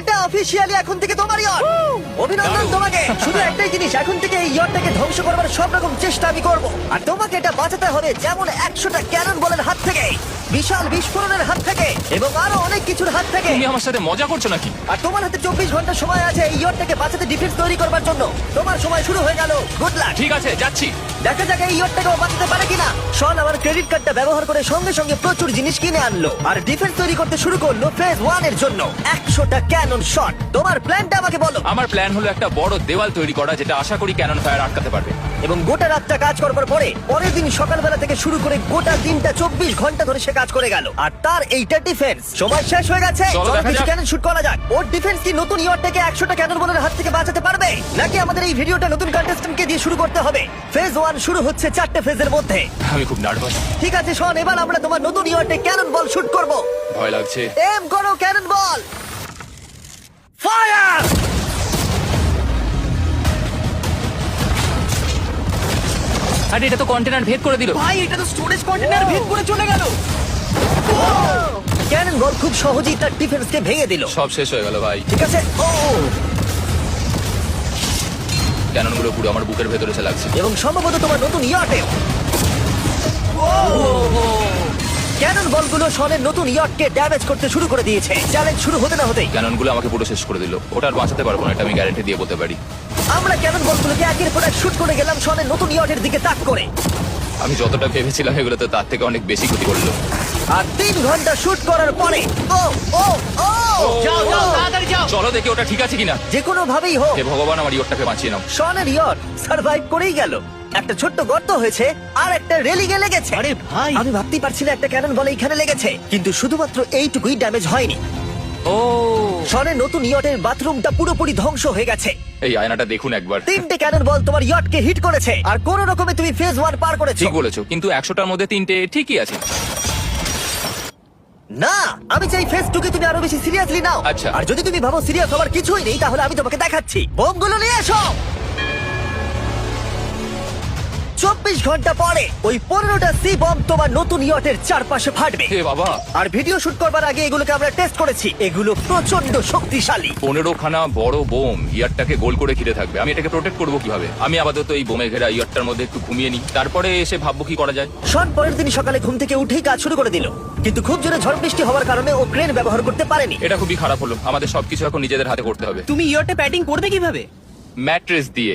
এটা অফিসিয়ালি এখন থেকে তোমার ইয়ট অভিনন্দন তোমাকে। শুধু একটাই জিনিস এখন থেকে এই ইয়টটাকে ধ্বংস করবার সব রকম চেষ্টা আমি করব। আর তোমাকে এটা বাঁচাতে হবে যেমন একশোটা ক্যানন বলের হাত থেকে। বিশাল বিস্ফোরণের হাত থেকে এবং আরও অনেক কিছুর হাত থেকে। তুমি আমার সাথে মজা করছ নাকি? আর তোমার হাতে চব্বিশ ঘণ্টা সময় আছে এই ইয়টটাকে বাঁচাতে ডিফেন্স তৈরি করবার জন্য। তোমার সময় শুরু হয়ে গেল। গুড লাক ঠিক আছে যাচ্ছি। দেখা যাক এই ইয়টটাকেও বাঁচাতে পারে কিনা। শন আমার ক্রেডিট কার্ডটা ব্যবহার করে সঙ্গে সঙ্গে প্রচুর জিনিস কিনে আনলো। আর ডিফেন্স তৈরি করতে শুরু করল ফেজ ওয়ানের জন্য। একশোটা ক্যানন শট তোমার প্ল্যানটা আমাকে বলো। আমার প্ল্যান হলো একটা বড় দেওয়াল তৈরি করা যেটা আশা করি ক্যানন ফায়ার আটকাতে পারবে। এবং গোটা রাতটা কাজ করবার পরে পরের দিন সকালবেলা থেকে শুরু করে গোটা দিনটা চব্বিশ ঘণ্টা ধরে সে কাজ করে গেল। আর তার এইটা ডিফেন্স সময় শেষ হয়ে গেছে। চলো চলো দেখা কিছু যাক। ক্যানন শুট করা যাক। ওর ডিফেন্স কি নতুন ইয়রটাকে একশোটা ক্যানন বলের হাত থেকে বাঁচাতে পারবে? নাকি আমাদের এই ভিডিওটা নতুন কন্টেস্ট্যান্টকে দিয়ে শুরু করতে হবে? ফেজ ওয়ান শুরু হচ্ছে চারটে ফেজের মধ্যে। আমি খুব নার্ভাস ঠিক আছে শোন এবার আমরা তোমার নতুন ইয়র্টে ক্যানন বল শুট করব। ভয় লাগছে। এম করো ক্যানন বল ফায়ার আরে এটা তো কন্টেনার ভেদ করে দিল। ভাই এটা তো স্টোরেজ কন্টেনার ভেদ করে চলে গেল। ক্যানন বল খুব সহজেই তার ডিফেন্সকে ভেঙে দিল? সব শেষ হয়ে গেল ভাই। ঠিক আছে ও! ক্যাননগুলো পুরো আমার বুকের ভেতরে এসে লাগছে এবং সম্ভবত তোমার নতুন ইয়র্টে ক্যানন বলগুলো শনের নতুন ইয়র্টকে ড্যামেজ করতে শুরু করে দিয়েছে। চ্যালেঞ্জ শুরু হতে না হতেই। ক্যাননগুলো আমাকে পুরো শেষ করে দিল। ওটা আর বাঁচাতে পারব না এটা আমি গ্যারান্টি দিয়ে বলতে পারি। আমরা ক্যানন বলগুলোকে একের পর এক শুট করে গেলাম শনের নতুন ইয়র্টের দিকে তাক করে। আমি যতটা ভেবেছিলাম এগুলোতে তার থেকে অনেক বেশি ক্ষতি করল। আর তিন ঘণ্টা শুট করার পরে ও ও ও! যাও যাও চলো দেখি ওটা ঠিক আছে কিনা। যে কোনো ভাবেই হোক। হে ভগবান আমার ইয়রটাকে বাঁচিয়ে নাও। শনের ইয়ট সার্ভাইভ করেই গেল। একটা ছোট্ট গর্ত হয়েছে আর একটা রেলিং এ লেগেছে। আরে ভাই। আমি ভাবতেই পারছিলাম একটা ক্যানন বলে এখানে লেগেছে কিন্তু শুধুমাত্র এইটুকুই ড্যামেজ হয়নি। ও। শনের নতুন ইয়টের বাথরুমটা পুরোপুরি ধ্বংস হয়ে গেছে। এই আয়নাটা দেখুন একবার। তিনটে ক্যানন বল তোমার ইয়টকে হিট করেছে আর কোন রকমে তুমি ফেজ ওয়ান পার করেছ। ঠিক বলেছ কিন্তু একশোটার মধ্যে তিনটে ঠিকই আছে। না আমি চাই ফেস টুকে তুমি আরও বেশি সিরিয়াসলি নাও। আচ্ছা। আর যদি তুমি ভাবো সিরিয়াস হওয়ার কিছুই নেই তাহলে আমি তোমাকে দেখাচ্ছি। বোমগুলো নিয়ে এসো! চব্বিশ ঘণ্টা পরে ওই পনেরোটা সি বম তোমার নতুন ইয়টের চারপাশে ফাটবে। হে বাবা। আর ভিডিও শুট করবার আগে এগুলোকে আমরা টেস্ট করেছি। এগুলো প্রচণ্ড শক্তিশালী। পনেরো খানা বড় বোম ইয়ারটাকে গোল করে ঘিরে থাকবে। আমি এটাকে প্রোটেক্ট করব কীভাবে? আমি আপাতত এই বোমে ঘেরা ইয়ারটার মধ্যে একটু ঘুমিয়ে নিই। তারপরে এসে ভাববো কি করা যায়। শন পরের দিন সকালে ঘুম থেকে উঠেই কাজ শুরু করে দিল। কিন্তু খুব জোরে ঝড় বৃষ্টি হওয়ার কারণে ও ক্রেন ব্যবহার করতে পারেনি। এটা খুবই খারাপ হলো। আমাদের সবকিছু এখন নিজেদের হাতে করতে হবে। তুমি ইয়রটা প্যাডিং করবে কীভাবে? ম্যাট্রেস দিয়ে।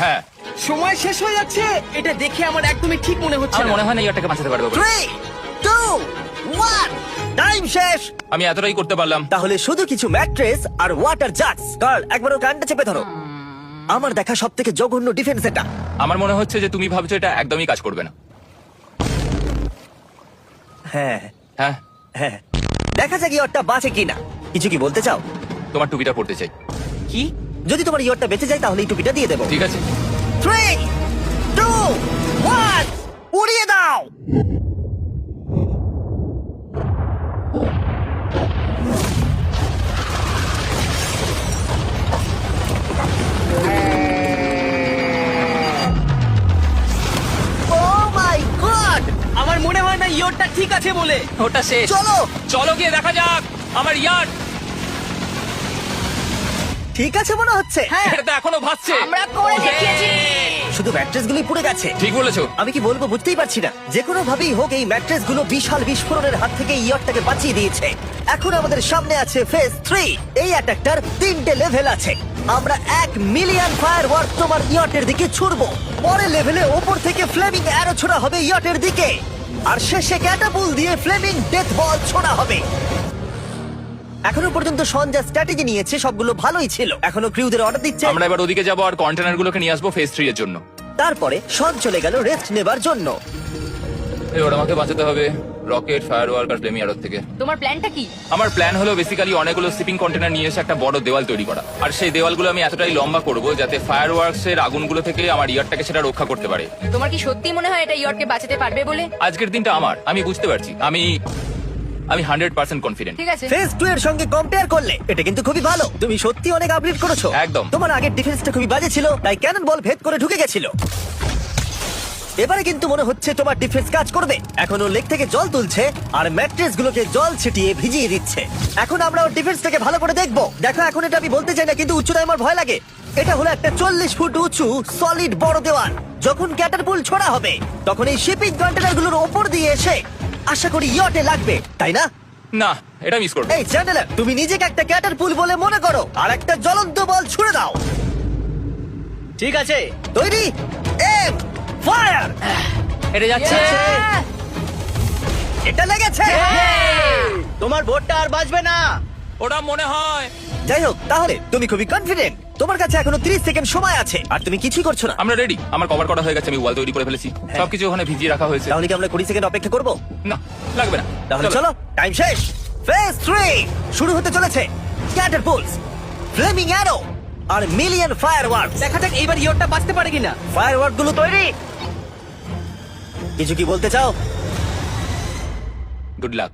হ্যাঁ। সময় শেষ হয়ে যাচ্ছে। এটা দেখে আমার একদমই ঠিক মনে হচ্ছে আমার মনে হয় না ইয়রটাকে বাঁচাতে পারব। থ্রি টু ওয়ান টাইম শেষ। আমি এতটাই করতে পারলাম। তাহলে শুধু কিছু ম্যাট্রেস আর ওয়াটার জাগস কার্ল একবার ওর কানটা চেপে ধরো। আমার দেখা সব থেকে জঘন্য ডিফেন্স এটা। আমার মনে হচ্ছে যে তুমি ভাবছ এটা একদমই কাজ করবে না। হ্যাঁ। হ্যাঁ। হ্যাঁ। দেখা যাক ইয়ারটা বাঁচে কিনা। কিছু কি বলতে চাও? তোমার টুপিটা পড়তে চাই। কি? যদি তোমার ইয়রটা বেঁচে যায় তাহলে এই টুপিটা দিয়ে দেবো। ঠিক আছে। থ্রি টু ওয়ান উড়িয়ে দাও! Oh my God! আমার মনে হয় না ইয়রটা ঠিক আছে বলে। ওটা শেষ। চলো। চলো গিয়ে দেখা যাক। আমার ইয়ার ঠিক আছে মনে হচ্ছে? এটা তো এখনও ভাসছে। আমরা করে দেখিয়েছি। শুধু ম্যাট্রেস গুলি পুড়ে গেছে। ঠিক বলেছ। আমি কি বলব বুঝতেই পারছি না। যে কোনো ভাবেই হোক এই ম্যাট্রেসগুলো বিশাল বিস্ফোরণের হাত থেকে ইয়রটাকে বাঁচিয়ে দিয়েছে। এখন আমাদের সামনে আছে ফেজ থ্রি এই অ্যাটাকটার তিনটে লেভেল আছে। আমরা এক মিলিয়ন ফায়ার ওয়ার্ক তোমার ইয়টের দিকে ছুড়বো। পরে লেভেলে ওপর থেকে ফ্লেমিং অ্যারো ছোড়া হবে ইয়টের দিকে। আর শেষে ক্যাটাপুল দিয়ে ফ্লেমিং ডেথ বল ছোড়া হবে। এখনও পর্যন্ত শন যা স্ট্র্যাটেজি নিয়েছে সবগুলো ভালোই ছিল। এখনও ক্রিউদের অর্ডার দিচ্ছে। আমরা এবার ওদিকে যাব আর কন্টেনার গুলোকে নিয়ে আসব ফেস থ্রি এর জন্য। তারপরে শন চলে গেল রেস্ট নেবার জন্য। এবার আমাকে বাঁচাতে হবে। রকেট ফায়ার ওয়ার্ক আর ফ্লেমি থেকে। তোমার প্ল্যানটা কি? আমার প্ল্যান হলো বেসিক্যালি অনেকগুলো শিপিং কন্টেনার নিয়ে এসে একটা বড় দেওয়াল তৈরি করা। আর সেই দেওয়ালগুলো আমি এতটাই লম্বা করব যাতে ফায়ার ওয়ার্কস এর আগুনগুলো থেকে আমার ইয়ারটাকে সেটা রক্ষা করতে পারে। তোমার কি সত্যি মনে হয় এটা ইয়র্ককে বাঁচাতে পারবে বলে? আজকের দিনটা আমার আমি বুঝতে পারছি। আমি আমি হান্ড্রেড পার্সেন্ট কনফিডেন্ট ঠিক আছে। ফেজ টু এর সঙ্গে কম্পেয়ার করলে এটা কিন্তু খুবই ভালো। তুমি সত্যি অনেক আপডেট করেছ। একদম। তোমার আগের ডিফেন্সটা খুবই বাজে ছিল তাই ক্যানন বল ভেদ করে ঢুকে গেছিল। এবারে কিন্তু মনে হচ্ছে তোমার ডিফেন্স কাজ করবে। এখন ও লেগ থেকে জল তুলছে আর ম্যাট্রেস গুলোকে জল ছিটিয়ে ভিজিয়ে দিচ্ছে। এখন আমরা ওর ডিফেন্সটাকে ভালো করে দেখব। দেখো এখন এটা আমি বলতে চাই না কিন্তু উচ্চতায় আমার ভয় লাগে। এটা হলো একটা চল্লিশ ফুট উঁচু সলিড বড় দেওয়াল। যখন ক্যাটারপুল ছোড়া হবে তখন এই শিপিং কন্টেনারগুলোর ওপর দিয়ে এসে আশা করি ইয়টে লাগবে তাই না? না এটা মিস করব। এই চ্যানেলার তুমি নিজেকে একটা ক্যাটার পুল বলে মনে করো আর একটা জ্বলন্ত বল ছুড়ে দাও। ঠিক আছে তৈরি। Aim fire. এটা যাচ্ছে! এটা লেগেছে। তোমার ভোটটা আর বাজবে না। ওটা মনে হয়। যাই হোক তাহলে তুমি খুবই কনফিডেন্ট তোমার কাছে এখনও 30 সেকেন্ড সময় আছে আর তুমি কিছুই করছ না। আমরা রেডি আমার কভার করা হয়ে গেছে আমি ওয়াল তৈরি করে ফেলেছি। হ্যাঁ। সবকিছু ওখানে ভিজিয়ে রাখা হয়েছে। তাহলে কি আমরা 20 সেকেন্ড অপেক্ষা করব? না লাগবে না। তাহলে চলো। টাইম শেষ। ফেজ 3 শুরু হতে চলেছে। ক্যাটার পুলস ফ্লেমিং অ্যারো আর মিলিয়ন ফায়ারওয়ার্কস দেখা যাক এইবার ইয়রটা বাঁচতে পারে কিনা। ফায়ারওয়ার্কগুলো তৈরি। কিছু কি বলতে চাও? গুড লাক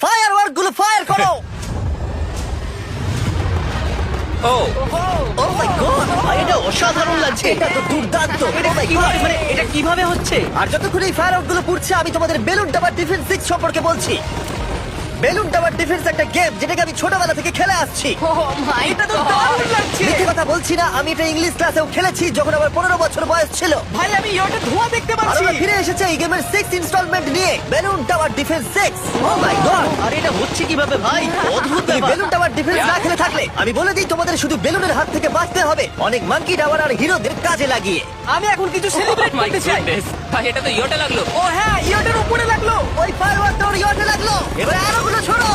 ফায়ারওয়ার্কগুলো ফায়ার করো। ও। ও মাই গড এটা অসাধারণ লাগছে। এটা তো দুর্দান্ত। এটা Oh কীভাবে মানে এটা কীভাবে হচ্ছে? আর যতক্ষণ এই ফায়ারগুলো পুড়ছে আমি তোমাদের বেলুন ডাবার ডিফেন্স সিক্স সম্পর্কে বলছি। বেলুন টাওয়ার ডিফেন্স একটা গেম যেটাকে আমি ছোটবেলা থেকে খেলে আসছি। মাই এটা তো দারুণ লাগছে! মিথ্যে কথা বলছি না আমি এটা ইংলিশ ক্লাসেও খেলেছি যখন আমার পনেরো বছর বয়স ছিল। ভাই আমি ইয়রটা ধোঁয়া দেখতে আর পাচ্ছি! আমরা ফিরে এসেছে এই গেমের সিক্স ইনস্টলমেন্ট নিয়ে balloon tower defence six oh my God আর এটা হচ্ছে কীভাবে ভাই? অদ্ভুত ব্যাপার। বেলুন টাওয়ার ডিফেন্স না খেলে থাকলে আমি বলে দিই তোমাদের শুধু বেলুনের হাত থেকে বাঁচতে হবে। অনেক মাঙ্কি টাওয়ার আর হিরোদের কাজে লাগিয়ে। আমি এখন কিছু সেলিব্রেট মাই করতে চাই। ভাই এটা তো ইয়োটা লাগল। ও হ্যাঁ ইয়রটার উপরে লাগল। ওই ফায়ারওয়ার্কটা ওর ইয়টে লাগল। এবার আরও গুলো ছোড়ো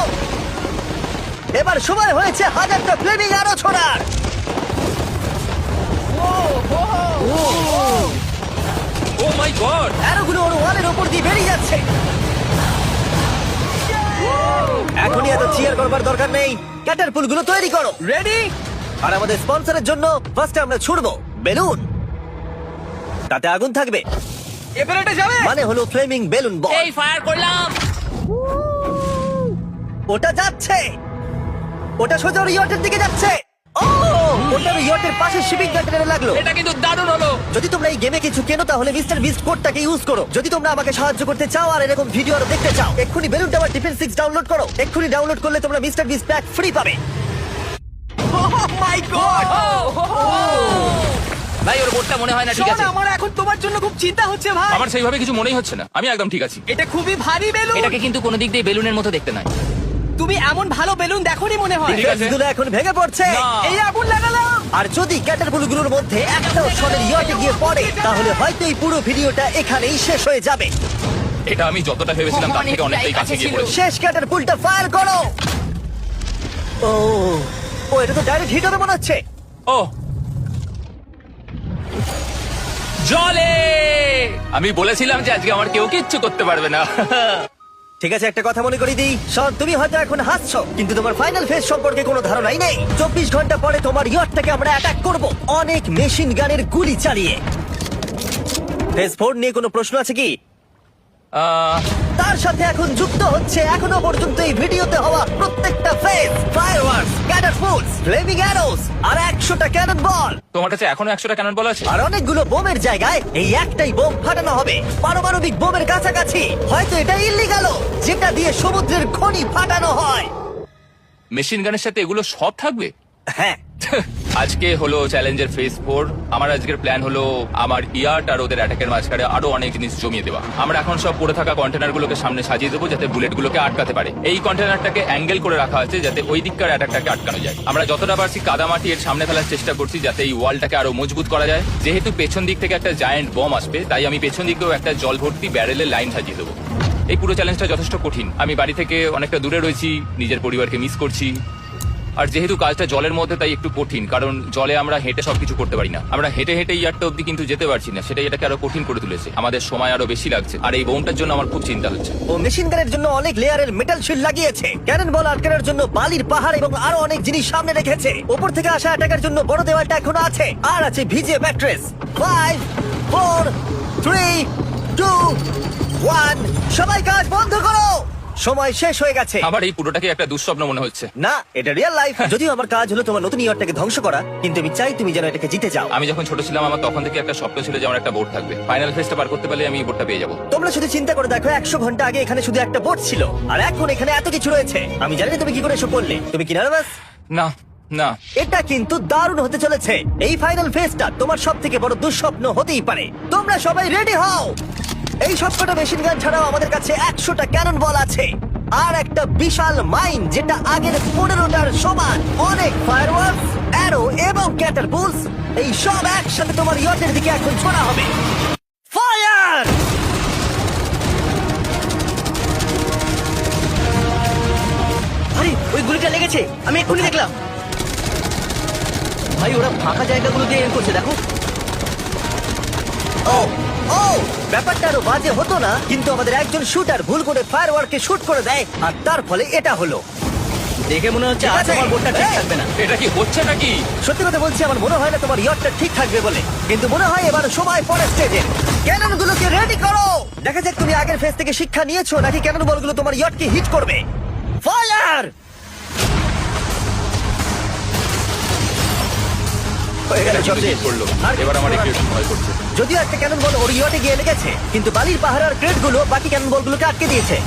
এবার সময় হয়েছে হাজারটা ফ্লেমিং আরও ছোড়ার। ও মাই গড। অ্যারোগুলো ওর ওয়ালের ওপর দিয়ে বেরিয়ে যাচ্ছে। এখনই এত চিয়ার করবার দরকার নেই। ক্যাটার পুলগুলো তৈরি করো। রেডি আর আমাদের স্পন্সরের জন্য ফার্স্টে আমরা ছুড়বো। বেলুন। তাতে আগুন থাকবে। এবার এটা যাবে মানে হলো ফ্লেমিং বেলুন বল এই ফায়ার করলাম ওটা যাচ্ছে ওটা সোজা ওর ইয়টের দিকে যাচ্ছে ও ওটা ওর ইয়টের পাশে শিপিং কন্টেনারে লাগল এটা কিন্তু দারুণ হলো যদি তোমরা এই গেমে কিছু কেনো তাহলে মিস্টার বিস্ট কোডটাকে ইউজ করো যদি তোমরা আমাকে সাহায্য করতে চাও আর এরকম ভিডিও আরও দেখতে চাও এক্ষুনি balloon tower defence six download করো এক্ষুনি ডাউনলোড করলে তোমরা মিস্টার বিস্ট প্যাক ফ্রি পাবে মাই গড ভাই ওর বোর্ডটা মনে হয় না ঠিক শোন আছে। আমার এখন তোমার জন্য খুব চিন্তা হচ্ছে ভাই। আমার সেইভাবে কিছু মনেই হচ্ছে না। আমি একদম ঠিক আছি। এটা খুবই ভারী বেলুন। এটাকে কিন্তু কোনো দিক দিয়ে বেলুনের মতো দেখতে নয় তুমি এমন ভালো বেলুন দেখোনি মনে হয়? ঠিক আছে। ডিফেন্সগুলো এখন ভেঙে পড়ছে। না। এই আগুন লাগালাম। আর যদি ক্যাটারগুলোর মধ্যে একটাও শটের ইয়টে গিয়ে পড়ে তাহলে হয়তো এই পুরো ভিডিওটা এখানেই শেষ হয়ে যাবে। এটা আমি যতটা ভেবেছিলাম তার থেকে অনেকটাই কাছে গিয়ে পড়েছে। শেষ ক্যাটার পুলটা ফায়ার করো। ও ও এটা তো ডাইরেক্ট হিট হবে মনে হচ্ছে। ও জলে। আমি বলেছিলাম যে আজকে আমার কেউ কিচ্ছু করতে পারবে না। ঠিক আছে, একটা কথা মনে করি দিই। সব, তুমি হয়তো এখন হাসছো, কিন্তু তোমার ফাইনাল ফেজ সম্পর্কে কোনো ধারণাই নেই। চব্বিশ ঘণ্টা পরে তোমার ইয়টটাকে আমরা অ্যাটাক করব। অনেক মেশিন গানের গুলি চালিয়ে। ফেজ ফোর নিয়ে কোনো প্রশ্ন আছে কি? তার সাথে এখন যুক্ত হচ্ছে এখনও পর্যন্ত এই ভিডিওতে হওয়া প্রত্যেকটা phase fireworks catapults flaming arrows আর একশোটা ক্যানন বল তোমার কাছে এখনও একশোটা ক্যানন বল আছে? আর অনেকগুলো বোমের জায়গায় এই একটাই বোম ফাটানো হবে। পারমাণবিক বোমের কাছাকাছি। হয়তো এটা ইল্লিগাল যেটা দিয়ে সমুদ্রের খনি ফাটানো হয়। মেশিন গানের সাথে এগুলো সব থাকবে? হ্যাঁ। আজকে হলো চ্যালেঞ্জের ফেজ ফোর আমার আজকের প্ল্যান হলো আমার ইয়ার্ট আর ওদের অ্যাটাকের মাঝখানে আরও অনেক জিনিস জমিয়ে দেওয়া। আমরা এখন সব পড়ে থাকা কন্টেনার গুলোকে সামনে সাজিয়ে দেবো যাতে বুলেট গুলোকে আটকাতে পারে। এই কন্টেনারটাকে অ্যাঙ্গেল করে রাখা আছে যাতে ওই দিককার অ্যাটাকটাকে আটকানো যায়। আমরা যতটা পারছি কাদামাটি এর সামনে ফেলার চেষ্টা করছি যাতে এই ওয়ালটাকে আরও মজবুত করা যায়। যেহেতু পেছন দিক থেকে একটা জায়ান্ট বম আসবে, তাই আমি পেছন দিকেও একটা জল ভর্তি ব্যারেলের লাইন সাজিয়ে দেবো। এই পুরো চ্যালেঞ্জটা যথেষ্ট কঠিন। আমি বাড়ি থেকে অনেকটা দূরে রয়েছি, নিজের পরিবারকে মিস করছি। আর যেহেতু কাজটা জলের মধ্যে, তাই একটু কঠিন, কারণ জলে আমরা হেঁটে সবকিছু করতে পারি না। আমরা হেঁটে হেঁটে ইয়ারটা অব্দি কিন্তু যেতে পারছি না সেটাই এটাকে আরও কঠিন করে তুলেছে। আমাদের সময় আরও বেশি লাগছে, আর এই বোমটার জন্য আমার খুব চিন্তা হচ্ছে। ও মেশিন গানের জন্য অনেক লেয়ারের মেটাল শিল্ড লাগিয়েছে। ক্যানন বল আটকানোর জন্য বালির পাহাড় এবং আরও অনেক জিনিস সামনে রেখেছে। উপর থেকে আসা অ্যাটাকের জন্য বড় দেওয়ালটা এখনও আছে। আর আছে ভিজে mattress five four three two one সবাই কাজ বন্ধ করো! সময় শেষ হয়ে গেছে। আমার এই পুরোটাকে একটা দুঃস্বপ্ন মনে হচ্ছে। না এটা রিয়েল লাইফ যদিও আমার কাজ হলো তোমার নতুন ইয়ারটাকে ধ্বংস করা কিন্তু আমি চাই তুমি যেন এটাকে জিতে যাও। আমি যখন ছোট ছিলাম আমার তখন থেকে একটা স্বপ্ন ছিল যে আমার একটা বোর্ড থাকবে। ফাইনাল ফেসটা পার করতে পারলে আমি এই বোর্ডটা পেয়ে যাব। তোমরা শুধু চিন্তা করে দেখো একশো ঘণ্টা আগে এখানে শুধু একটা বোর্ড ছিল আর এখন এখানে এত কিছু রয়েছে। আমি জানি না তুমি কি করে এসব করলে। তুমি কি নার্ভাস না না। এটা কিন্তু দারুণ হতে চলেছে। এই ফাইনাল ফেজটা তোমার সব থেকে বড় দুঃস্বপ্ন হতেই পারে। তোমরা সবাই রেডি হও! এই সবকটা মেশিন গান ছাড়াও আমাদের কাছে একশোটা ক্যানন বল আছে। আর একটা বিশাল মাইন যেটা আগের পনেরোটার সমান অনেক ফায়ারওয়ার্কস অ্যারো এবং ক্যাটারপুলস এই সব একসাথে তোমার ইয়টের দিকে এখন ছোড়া হবে। ফায়ার আরে ওই গুলিটা লেগেছে। আমি এক্ষুনি দেখলাম। ভাই ওরা ফাঁকা জায়গাগুলো দিয়ে এম করছে দেখো। ও! ও ব্যাপারটা আরও বাজে হতো না কিন্তু আমাদের একজন শুটার ভুল করে ফায়ারওয়ার্ককে শুট করে দেয় আর তার ফলে এটা হলো। দেখে মনে হচ্ছে ঠিক আজ আছে। আমার বোটটা ঠিক এই। থাকবে না। এটা কি হচ্ছে নাকি? সত্যি কথা বলছি আমার মনে হয় না তোমার ইয়টটা ঠিক থাকবে বলে কিন্তু মনে হয় এবার সময় পরে স্টেজে ক্যানন গুলোকে রেডি করো! দেখা যাক তুমি আগের ফেজ থেকে শিক্ষা নিয়েছো নাকি ক্যানন বলগুলো তোমার ইয়টকে হিট করবে? ফায়ার হয়ে গেল সব শেষ। করল। আর এবার আমার একটু একটু ভয় করছে। যদিও একটা ক্যানন বল ওর ইয়টে গিয়ে লেগেছে কিন্তু বালির পাহাড় আর ক্রেটগুলো বাকি ক্যানন বলগুলোকে আটকে দিয়েছে।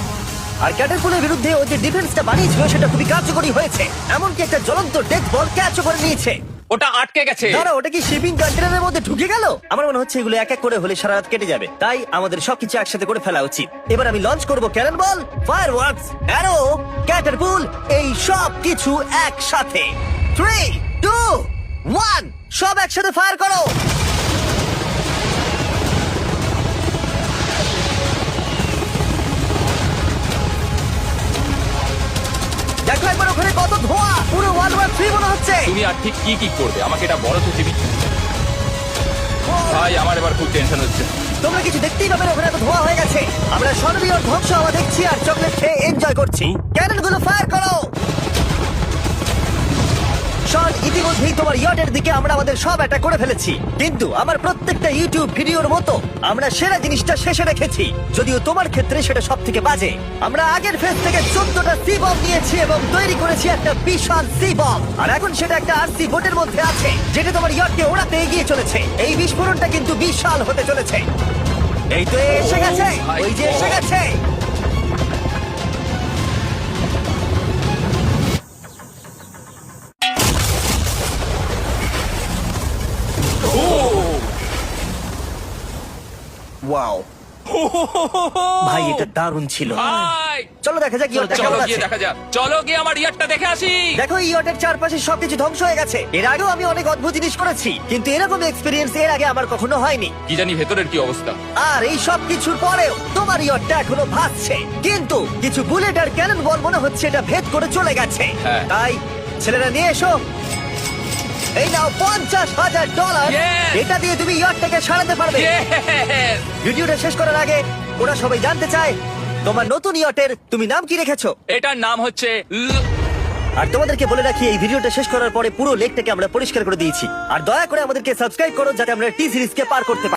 আর ক্যাটারপুলের বিরুদ্ধে ও যে ডিফেন্সটা বানিয়েছিল সেটা খুবই কার্যকরী হয়েছে। এমনকি একটা জ্বলন্ত ডেথ বল ক্যাচও করে নিয়েছে। ওটা আটকে গেছে। দাঁড়া ওটা কি শিপিং কন্টেনারের মধ্যে ঢুকে গেল? আমার মনে হচ্ছে এগুলো এক এক করে হলে সারা রাত কেটে যাবে। তাই আমাদের সবকিছু একসাথে করে ফেলা উচিত। এবার আমি লঞ্চ করব cannon ball fireworks arrow catapult এই সব কিছু একসাথে। থ্রি টু ওয়ান সব একসাথে ফায়ার করো! থ্রি মনে হচ্ছে? তুমি আর ঠিক কি কি করবে? আমাকে এটা বড় তো ভাই আমার এবার খুব টেনশন হচ্ছে। তোমরা কিছু দেখতেই পাবে না, ওখানে ধোঁয়া হয়ে গেছে। আমরা সর্বীয় ধ্বংস হওয়া দেখছি আর চকলেট খেয়ে এনজয় করছি। ক্যাননগুলো ফায়ার করো! ইতিমধ্যেই তোমার ইয়টের দিকে আমরা আমাদের সব এটা করে ফেলেছি। কিন্তু আমার প্রত্যেকটা ইউটিউব ভিডিওর মতো আমরা সেরা জিনিসটা শেষে রেখেছি। যদিও তোমার ক্ষেত্রে সেটা সব থেকে বাজে। আমরা আগের ফেজ থেকে চোদ্দটা সি বম নিয়েছি এবং তৈরি করেছি একটা বিশাল সি বম আর এখন সেটা একটা আরসি বোটের মধ্যে আছে যেটা তোমার ইয়টকে ওড়াতে এগিয়ে চলেছে। এই বিস্ফোরণটা কিন্তু বিশাল হতে চলেছে। এই তো এসে গেছে ভাই ওই যে এসে গেছে। ওয়াও ভাই এটা দারুণ ছিল। ভাই। চলো দেখা যাক চলো কেমন গিয়ে আছে। দেখা যাক। চলো গিয়ে আমার ইয়ারটা দেখে আসি। দেখো এই ইয়টের চারপাশে সবকিছু ধ্বংস হয়ে গেছে। এর আগেও আমি অনেক অদ্ভুত জিনিস করেছি কিন্তু এরকম এক্সপিরিয়েন্স এর আগে আমার কখনো হয়নি। কি জানি ভেতরের কি অবস্থা। আর এই সব কিছুর পরেও তোমার ইয়টটা এখনও ভাসছে। কিন্তু কিছু বুলেট আর ক্যানন বল মনে হচ্ছে এটা ভেদ করে চলে গেছে। হ্যাঁ। তাই ছেলেরা নিয়ে এসো। এই নাও পঞ্চাশ হাজার ডলার। Yes! এটা দিয়ে তুমি ইয়টটাকে সারাতে পারবে। Yes! ভিডিওটা শেষ করার আগে ওরা সবাই জানতে চায় তোমার নতুন ইয়টের তুমি নাম কি রেখেছো? এটার নাম হচ্ছে ল- আর তোমাদেরকে বলে রাখি এই ভিডিওটা শেষ করার পরে পুরো লেকটাকে আমরা পরিষ্কার করে দিয়েছি। আর দয়া করে আমাদেরকে সাবস্ক্রাইব করো যাতে আমরা টি সিরিজকে পার করতে পারি।